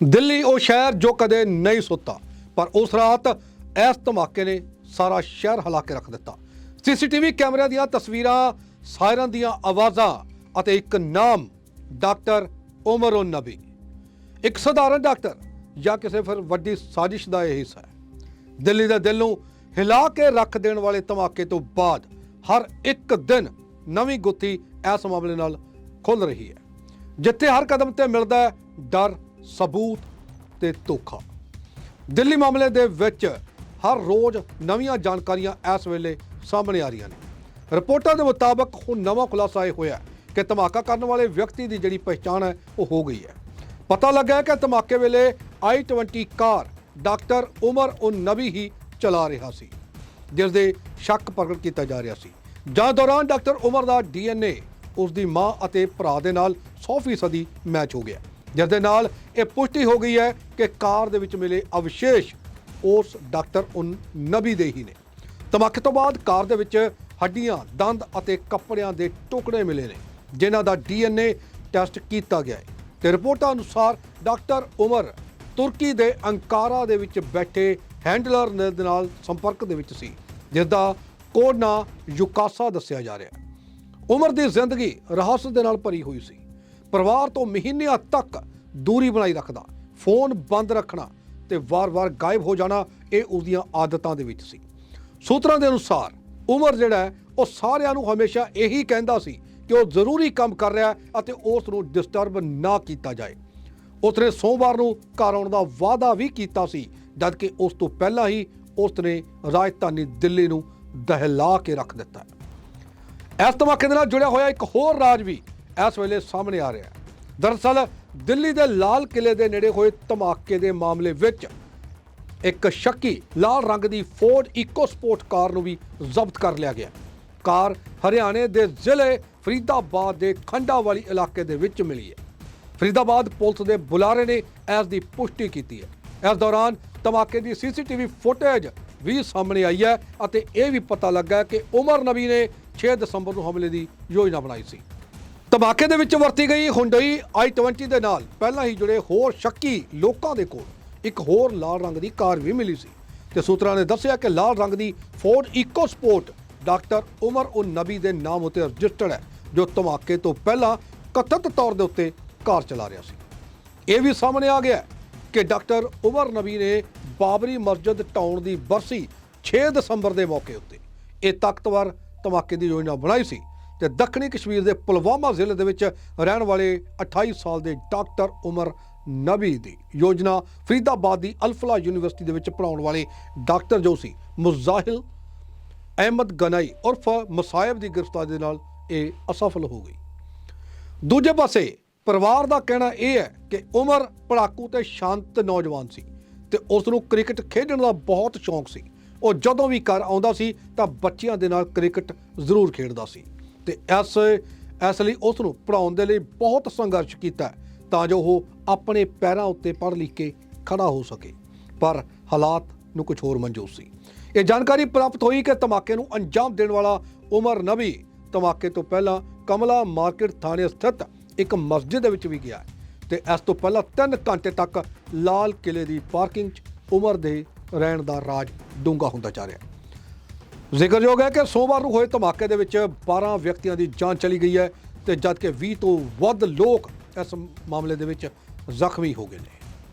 ਦਿੱਲੀ ਉਹ ਸ਼ਹਿਰ ਜੋ ਕਦੇ ਨਹੀਂ ਸੁੱਤਾ, ਪਰ ਉਸ ਰਾਤ ਇਸ ਧਮਾਕੇ ਨੇ ਸਾਰਾ ਸ਼ਹਿਰ ਹਿਲਾ ਕੇ ਰੱਖ ਦਿੱਤਾ। ਸੀਸੀਟੀਵੀ ਕੈਮਰਿਆਂ ਦੀਆਂ ਤਸਵੀਰਾਂ, ਸਾਇਰਨ ਦੀਆਂ ਆਵਾਜ਼ਾਂ ਅਤੇ ਇੱਕ ਨਾਮ, ਡਾਕਟਰ ਉਮਰ ਉਨ ਨਬੀ। ਇੱਕ ਸਧਾਰਨ ਡਾਕਟਰ ਜਾਂ ਕਿਸੇ ਫਿਰ ਵੱਡੀ ਸਾਜ਼ਿਸ਼ ਦਾ ਇਹ ਹਿੱਸਾ ਹੈ। ਦਿੱਲੀ ਦੇ ਦਿਲ ਨੂੰ ਹਿਲਾ ਕੇ ਰੱਖ ਦੇਣ ਵਾਲੇ ਧਮਾਕੇ ਤੋਂ ਬਾਅਦ ਹਰ ਇੱਕ ਦਿਨ ਨਵੀਂ ਗੁੱਥੀ ਇਸ ਮਾਮਲੇ ਨਾਲ ਖੁੱਲ ਰਹੀ ਹੈ। ਜਿੱਥੇ ਹਰ ਕਦਮ ਤੇ ਮਿਲਦਾ ਡਰ ਸਬੂਤ ਤੇ ਧੋਖਾ। ਦਿੱਲੀ ਮਾਮਲੇ ਦੇ ਵਿੱਚ ਹਰ ਰੋਜ਼ ਨਵੀਆਂ ਜਾਣਕਾਰੀਆਂ ਇਸ ਵੇਲੇ ਸਾਹਮਣੇ ਆ ਰਹੀਆਂ ਨੇ। ਰਿਪੋਰਟਾਂ ਦੇ ਮੁਤਾਬਕ ਹੁਣ ਨਵਾਂ ਖੁਲਾਸਾ ਇਹ ਹੋਇਆ ਕਿ ਧਮਾਕਾ ਕਰਨ ਵਾਲੇ ਵਿਅਕਤੀ ਦੀ ਜਿਹੜੀ ਪਛਾਣ ਹੈ, ਉਹ ਹੋ ਗਈ ਹੈ। ਪਤਾ ਲੱਗਾ ਕਿ ਧਮਾਕੇ ਵੇਲੇ i20 ਕਾਰ ਡਾਕਟਰ ਉਮਰ ਉਨ ਨਬੀ ਹੀ ਚਲਾ ਰਿਹਾ ਸੀ। ਜਿਸ ਦੇ ਸ਼ੱਕ ਪ੍ਰਗਟ ਕੀਤਾ ਜਾ ਰਿਹਾ ਸੀ। ਜਾਂ ਦੌਰਾਨ ਡਾਕਟਰ ਉਮਰ ਦਾ ਡੀਐਨਏ ਉਸ ਦੀ ਮਾਂ ਅਤੇ ਭਰਾ ਦੇ ਨਾਲ 100% ਮੈਚ ਹੋ ਗਿਆ। ਜਿਸ ਦੇ ਨਾਲ ਇਹ ਪੁਸ਼ਟੀ ਹੋ ਗਈ ਹੈ ਕਿ ਕਾਰ ਦੇ ਵਿੱਚ ਮਿਲੇ ਅਵਸ਼ੇਸ਼ ਉਸ ਡਾਕਟਰ ਉਨ ਨਬੀ ਦੇ ਹੀ ਨੇ। ਧਮਾਕੇ ਤੋਂ ਬਾਅਦ ਕਾਰ ਦੇ ਵਿੱਚ ਹੱਡੀਆਂ, ਦੰਦ ਅਤੇ ਕੱਪੜਿਆਂ ਦੇ ਟੁਕੜੇ ਮਿਲੇ ਨੇ, ਜਿਨ੍ਹਾਂ ਦਾ ਡੀਐਨਏ ਟੈਸਟ ਕੀਤਾ ਗਿਆ ਹੈ। ਤੇ ਰਿਪੋਰਟਾਂ ਅਨੁਸਾਰ ਡਾਕਟਰ ਉਮਰ ਤੁਰਕੀ ਦੇ ਅੰਕਾਰਾ ਦੇ ਵਿੱਚ ਬੈਠੇ ਹੈਂਡਲਰ ਦੇ ਨਾਲ ਸੰਪਰਕ ਦੇ ਵਿੱਚ ਸੀ ਜਿਸ ਦਾ ਕੋਡ ਨਾਂ ਯੁਕਾਸਾ ਦੱਸਿਆ ਜਾ ਰਿਹਾ ਉਮਰ ਦੀ ਜ਼ਿੰਦਗੀ ਰਹੱਸ ਦੇ ਨਾਲ ਭਰੀ ਹੋਈ ਸੀ। ਪਰਿਵਾਰ ਤੋਂ ਮਹੀਨਿਆਂ ਤੱਕ ਦੂਰੀ ਬਣਾਈ ਰੱਖਦਾ ਫੋਨ ਬੰਦ ਰੱਖਣਾ ਤੇ ਵਾਰ-ਵਾਰ ਗਾਇਬ ਹੋ ਜਾਣਾ ਇਹ ਉਸ ਦੀਆਂ ਆਦਤਾਂ ਦੇ ਵਿੱਚ ਸੀ। ਸੂਤਰਾਂ ਦੇ ਅਨੁਸਾਰ ਉਮਰ ਜਿਹੜਾ ਹੈ, ਉਹ ਸਾਰਿਆਂ ਨੂੰ ਹਮੇਸ਼ਾ ਇਹੀ ਕਹਿੰਦਾ ਸੀ ਕਿ ਉਹ ਜ਼ਰੂਰੀ ਕੰਮ ਕਰ ਰਿਹਾ ਅਤੇ ਉਸ ਨੂੰ ਡਿਸਟਰਬ ਨਾ ਕੀਤਾ ਜਾਏ। ਉਸਨੇ ਸੋਮਵਾਰ ਨੂੰ ਘਰ ਆਉਣ ਦਾ ਵਾਅਦਾ ਵੀ ਕੀਤਾ ਸੀ ਜਦਕਿ ਉਸ ਤੋਂ ਪਹਿਲਾਂ ਹੀ ਉਸਨੇ ਰਾਜਧਾਨੀ ਦਿੱਲੀ ਨੂੰ ਦਹਿਲਾ ਕੇ ਰੱਖ ਦਿੱਤਾ ਇਸ ਧਮਾਕੇ ਦੇ ਨਾਲ ਜੁੜਿਆ ਹੋਇਆ ਇੱਕ ਹੋਰ ਰਾਜ ਵੀ ਇਸ ਵੇਲੇ ਸਾਹਮਣੇ ਆ ਰਿਹਾ ਹੈ। ਦਰਅਸਲ, ਦਿੱਲੀ ਦੇ ਲਾਲ ਕਿਲੇ ਦੇ ਨੇੜੇ ਹੋਏ ਧਮਾਕੇ ਦੇ ਮਾਮਲੇ ਵਿੱਚ ਇੱਕ ਸ਼ੱਕੀ ਲਾਲ ਰੰਗ ਦੀ ਫੋਰਡ ਇਕੋ ਸਪੋਰਟ ਕਾਰ ਨੂੰ ਵੀ ਜ਼ਬਤ ਕਰ ਲਿਆ ਗਿਆ। ਕਾਰ ਹਰਿਆਣੇ ਦੇ ਜ਼ਿਲ੍ਹੇ ਫਰੀਦਾਬਾਦ ਦੇ ਖੰਡਾ ਵਾਲੀ ਇਲਾਕੇ ਦੇ ਵਿੱਚ ਮਿਲੀ ਹੈ। ਫਰੀਦਾਬਾਦ ਪੁਲਿਸ ਦੇ ਬੁਲਾਰੇ ਨੇ ਇਸ ਦੀ ਪੁਸ਼ਟੀ ਕੀਤੀ ਹੈ। ਇਸ ਦੌਰਾਨ ਧਮਾਕੇ ਦੀ ਸੀਸੀਟੀਵੀ ਫੁਟੇਜ ਵੀ ਸਾਹਮਣੇ ਆਈ ਹੈ ਅਤੇ ਇਹ ਵੀ ਪਤਾ ਲੱਗਾ ਕਿ ਉਮਰ ਨਬੀ ਨੇ 6 ਦਸੰਬਰ ਨੂੰ ਹਮਲੇ ਦੀ ਯੋਜਨਾ ਬਣਾਈ ਸੀ। ਧਮਾਕੇ ਦੇ ਵਿੱਚ ਵਰਤੀ ਗਈ ਹੁੰਡਈ i20 ਦੇ ਨਾਲ। ਪਹਿਲਾਂ ਹੀ ਜੁੜੇ ਹੋਰ ਸ਼ੱਕੀ ਲੋਕਾਂ ਦੇ ਕੋਲ ਇੱਕ ਹੋਰ ਲਾਲ ਰੰਗ ਦੀ ਕਾਰ ਵੀ ਮਿਲੀ ਸੀ। ਤੇ ਸੂਤਰਾਂ ਨੇ ਦੱਸਿਆ ਕਿ ਲਾਲ ਰੰਗ ਦੀ ਫੋਰਡ ਇਕੋਸਪੋਰਟ ਡਾਕਟਰ ਉਮਰ ਉਨ ਨਬੀ ਦੇ ਨਾਮ ਉਤੇ ਰਜਿਸਟਰਡ ਹੈ, ਜੋ ਧਮਾਕੇ ਤੋਂ ਪਹਿਲਾਂ ਕਥਿਤ ਤੌਰ ਦੇ ਉੱਤੇ ਕਾਰ ਚਲਾ ਰਿਹਾ ਸੀ। ਇਹ ਵੀ ਸਾਹਮਣੇ ਆ ਗਿਆ ਕਿ ਡਾਕਟਰ ਉਮਰ ਨਬੀ ਨੇ ਬਾਬਰੀ ਮਸਜਿਦ ਢਾਉਣ ਦੀ ਬਰਸੀ 6 ਦਸੰਬਰ ਦੇ ਮੌਕੇ ਉੱਤੇ। ਇਹ ਤਾਕਤਵਰ ਧਮਾਕੇ ਦੀ ਯੋਜਨਾ ਬਣਾਈ ਸੀ। ਤੇ ਦੱਖਣੀ ਕਸ਼ਮੀਰ ਦੇ ਪੁਲਵਾਮਾ ਜ਼ਿਲ੍ਹੇ ਦੇ ਵਿੱਚ ਰਹਿਣ ਵਾਲੇ 28 ਸਾਲ ਦੇ ਡਾਕਟਰ ਉਮਰ ਨਬੀ ਦੀ ਯੋਜਨਾ ਫਰੀਦਾਬਾਦ ਦੀ ਅਲਫਲਾ ਯੂਨੀਵਰਸਿਟੀ ਦੇ ਵਿੱਚ ਪੜਾਉਣ ਵਾਲੇ ਡਾਕਟਰ ਜੋ ਸੀ, ਮੁਜ਼ਾਹਿਲ ਅਹਿਮਦ ਗਨਾਈ ਉਰਫ ਮਸਾਇਬ ਦੀ ਗ੍ਰਿਫਤਾਰੀ ਦੇ ਨਾਲ ਇਹ ਅਸਫਲ ਹੋ ਗਈ। ਦੂਜੇ ਪਾਸੇ ਪਰਿਵਾਰ ਦਾ ਕਹਿਣਾ ਇਹ ਹੈ ਕਿ ਉਮਰ ਪੜਾਕੂ ਤੇ ਸ਼ਾਂਤ ਨੌਜਵਾਨ ਸੀ ਤੇ ਉਸ ਨੂੰ ਕ੍ਰਿਕਟ ਖੇਡਣ ਦਾ ਬਹੁਤ ਸ਼ੌਂਕ ਸੀ। ਉਹ ਜਦੋਂ ਵੀ ਘਰ ਆਉਂਦਾ ਸੀ ਤਾਂ ਬੱਚਿਆਂ ਦੇ ਨਾਲ ਕ੍ਰਿਕਟ ਜ਼ਰੂਰ ਖੇਡਦਾ ਸੀ। ਤੇ ਇਸ ਇਸ ਲਈ ਉਸ ਨੂੰ ਪੜਾਉਣ ਦੇ ਲਈ ਬਹੁਤ ਸੰਘਰਸ਼ ਕੀਤਾ ਤਾਂ ਜੋ ਉਹ ਆਪਣੇ ਪੈਰਾਂ ਉੱਤੇ ਪੜ੍ਹ ਲਿਖ ਕੇ ਖੜਾ ਹੋ ਸਕੇ। ਪਰ ਹਾਲਾਤ ਨੂੰ ਕੁਝ ਹੋਰ ਮਨਜ਼ੂਰ ਸੀ। ਇਹ ਜਾਣਕਾਰੀ ਪ੍ਰਾਪਤ ਹੋਈ ਕਿ ਧਮਾਕੇ ਨੂੰ ਅੰਜਾਮ ਦੇਣ ਵਾਲਾ ਉਮਰ ਨਬੀ ਧਮਾਕੇ ਤੋਂ ਪਹਿਲਾਂ ਕਮਲਾ ਮਾਰਕੀਟ ਥਾਣੇ ਸਥਿਤ ਇੱਕ ਮਸਜਿਦ ਦੇ ਵਿੱਚ ਵੀ ਗਿਆ ਤੇ ਇਸ ਤੋਂ ਪਹਿਲਾਂ 3 ਘੰਟੇ ਤੱਕ ਲਾਲ ਕਿਲੇ ਦੀ ਪਾਰਕਿੰਗ 'ਚ ਉਮਰ ਦੇ ਰਹਿਣ ਦਾ ਰਾਜ ਡੂੰਘਾ ਹੁੰਦਾ ਜਾ ਰਿਹਾ ਜ਼ਿਕਰਯੋਗ ਹੈ ਕਿ ਸੋਮਵਾਰ ਨੂੰ ਹੋਏ ਧਮਾਕੇ ਦੇ ਵਿੱਚ 12 ਵਿਅਕਤੀਆਂ ਦੀ ਜਾਨ ਚਲੀ ਗਈ ਹੈ ਤੇ ਜਦਕਿ 20 ਤੋਂ ਵੱਧ ਲੋਕ ਇਸ ਮਾਮਲੇ ਦੇ ਵਿੱਚ ਜ਼ਖਮੀ ਹੋ ਗਏ ਨੇ।